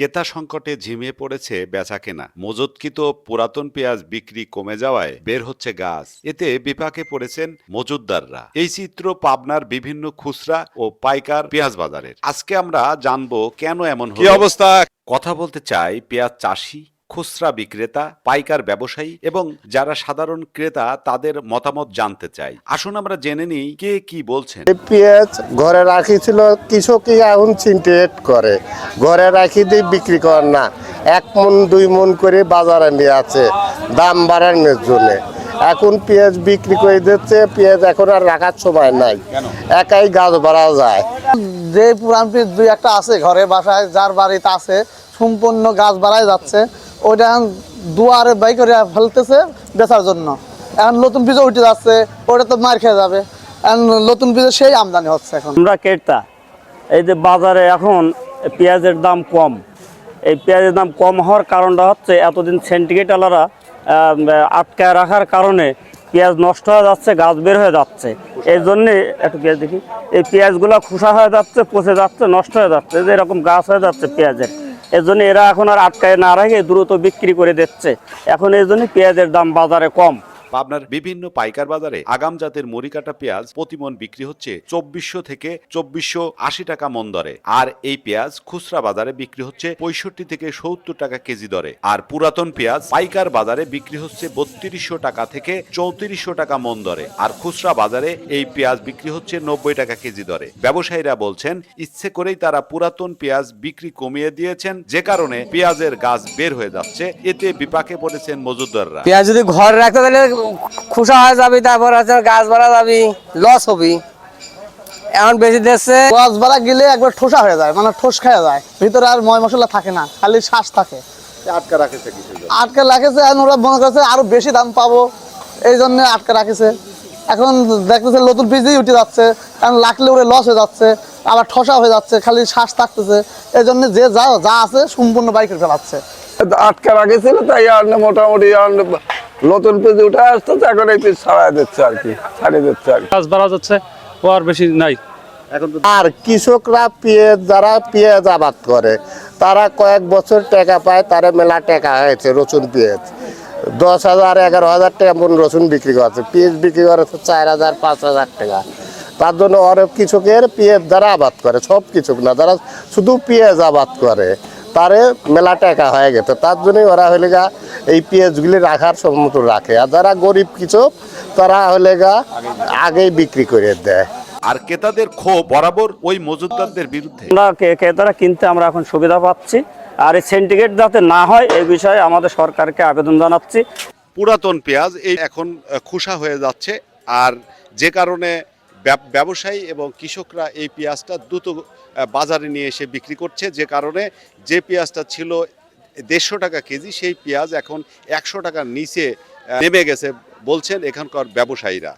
ক্রেতা সংকটে ঝিমিয়ে পড়েছে বেচা কেনা মজুতকৃত পুরাতন পেঁয়াজ বিক্রি কমে যাওয়ায় বের হচ্ছে গাছ। এতে বিপাকে পড়েছেন মজুদদাররা এই চিত্র পাবনার বিভিন্ন খুচরা ও পাইকার পেঁয়াজ বাজারের। আজকে আমরা জানব কেন এমন কি অবস্থা? কথা বলতে চাই পেঁয়াজ চাষি খুচরা বিক্রেতা পাইকার ব্যবসায়ী এবং যারা সাধারণ ক্রেতা তাদের মতামত জানতে চাই। আসুন আমরা জেনে নিই কে কি বলছেন। পেঁয়াজ ঘরে রাখিছিল কৃষকই এখন চিন্টেট করে। ঘরে রাখি দিয়ে বিক্রি কর না। এক মন দুই মন করে বাজারে নিয়ে আছে। দাম বাড়ানোর জন্য। এখন পেঁয়াজ বিক্রি করে দিচ্ছে পেঁয়াজ এখন আর রাখার সময় নাই। একাই গাছ বাড়া যায়। যে পুরান পিস দুই একটা আছে ঘরে বাসায় যার বাড়িতে আছে সম্পূর্ণ গাছ বাড়ায় যাচ্ছে। এখন দুয়ারে বাই করে ফেলতেছে বেচার জন্য। এখন নতুন বীজও উঠে যাচ্ছে ওটা তো মার খেয়ে যাবে। এখন নতুন বীজে সেই আমদানি হচ্ছে এখন। আমরা ক্রেতা, এই যে বাজারে এখন পেঁয়াজের দাম কম। এই পেঁয়াজের দাম কম হওয়ার কারণটা হচ্ছে এতদিন সেন্টিগ্রেটালারা আটকায় রাখার কারণে পেঁয়াজ নষ্ট হয়ে যাচ্ছে, গাছ বের হয়ে যাচ্ছে। এই জন্যে একটু পেঁয়াজ দেখি, এই পেঁয়াজগুলো খোসা হয়ে যাচ্ছে, পচে যাচ্ছে, নষ্ট হয়ে যাচ্ছে যে এরকম গাছ হয়ে যাচ্ছে পেঁয়াজের। এর জন্য এরা এখন আর আটকায় না রেখে দ্রুত বিক্রি করে দিচ্ছে। এখন এই জন্য পেঁয়াজের দাম বাজারে কম। পাবনার বিভিন্ন পাইকার বাজারে আগাম জাতের মরিকাটা পেঁয়াজ প্রতিমন বিক্রি হচ্ছে চব্বিশশো থেকে চব্বিশশো আশি টাকা মন দরে। আর এই পেঁয়াজ খুচরা বাজারে বিক্রি হচ্ছে পঁয়ষট্টি থেকে সত্তর টাকা কেজি দরে। আর পুরাতন পেঁয়াজ পাইকার বাজারে বিক্রি হচ্ছে বত্রিশশো টাকা থেকে চৌত্রিশশো টাকা মন দরে। আর খুচরা বাজারে এই পেঁয়াজ বিক্রি হচ্ছে নব্বই টাকা কেজি দরে। ব্যবসায়ীরা বলছেন, ইচ্ছে করেই তারা পুরাতন পেঁয়াজ বিক্রি কমিয়ে দিয়েছেন, যে কারণে পেঁয়াজের গাছ বের হয়ে যাচ্ছে, এতে বিপাকে পড়েছেন মজুদদাররা। পেঁয়াজ যদি ঘরে রাখতে তাহলে খোসা হয়ে যাবি তারপর আছে গাছ বাড়া যাবি লস হবি। এখন বেশি দিচ্ছে গাছ বাড়া গেলে একবার ঠোসা হয়ে যায় মানে ঠোস খেয়ে যায়। ভিতরে আর ময় মশলা থাকে না খালি শ্বাস থাকে। আটকা রাখেছে কিছু আটকে রাখেছে এখন ওরা মনে করছে আরও বেশি দাম পাবো এই জন্য আটকে রাখেছে। এখন দেখতেছে নতুন দিয়ে উঠে যাচ্ছে এখন লাখলে ওরে লস হয়ে যাচ্ছে আবার ঠসা হয়ে যাচ্ছে খালি শ্বাস থাকতেছে। এই জন্য যে যা যা আছে সম্পূর্ণ বাইকের ফেলাচ্ছে। আটকা রাখেছিল তাই আর মোটামুটি আর নতুন পেজ উঠে আসতো এখন এই পিস ছাড়াই দিচ্ছে আর কি ছাড়িয়ে দিচ্ছে আর কি। গাছ বাড়া যাচ্ছে ও আর বেশি নাই। আর কৃষকরা পেঁয়াজ যারা পেঁয়াজ আবাদ করে তারা কয়েক বছর টাকা পায় তারা মেলা টাকা হয়েছে রসুন পেঁয়াজ। দশ হাজার এগারো হাজার টাকা মন রসুন বিক্রি করছে। পেঁয়াজ বিক্রি করেছে চার হাজার পাঁচ হাজার টাকা। তার জন্য অনেক কৃষকের পেঁয়াজ যারা আবাদ করে সব কৃষক না যারা শুধু পেঁয়াজ আবাদ করে তারে মেলা টাকা হয়ে গেছে। তার জন্যই ওরা হলে গা এই পেঁয়াজগুলি রাখার সম্মত রাখে। আর যারা গরিব কিছু তারা হলে গা আগেই বিক্রি করে দেয়। আর ক্রেতাদের ক্ষোভ বরাবর ওই মজুদদারদের বিরুদ্ধে। আমরা ক্রেতারা কিনতে আমরা এখন সুবিধা পাচ্ছি। আর এই সেন্টিগ্রেট যাতে না হয় এই বিষয়ে আমাদের সরকারকে আবেদন জানাচ্ছি। পুরাতন পেঁয়াজ এই এখন খুসা হয়ে যাচ্ছে। আর যে কারণে ব্যবসায়ী এবং কৃষকরা এই পেঁয়াজটা দ্রুত বাজারে নিয়ে এসে বিক্রি করছে। যে কারণে যে পেঁয়াজটা ছিল দেড়শো টাকা কেজি সেই পেঁয়াজ এখন একশো টাকার নিচে নেমে গেছে বলছেন এখানকার ব্যবসায়ীরা।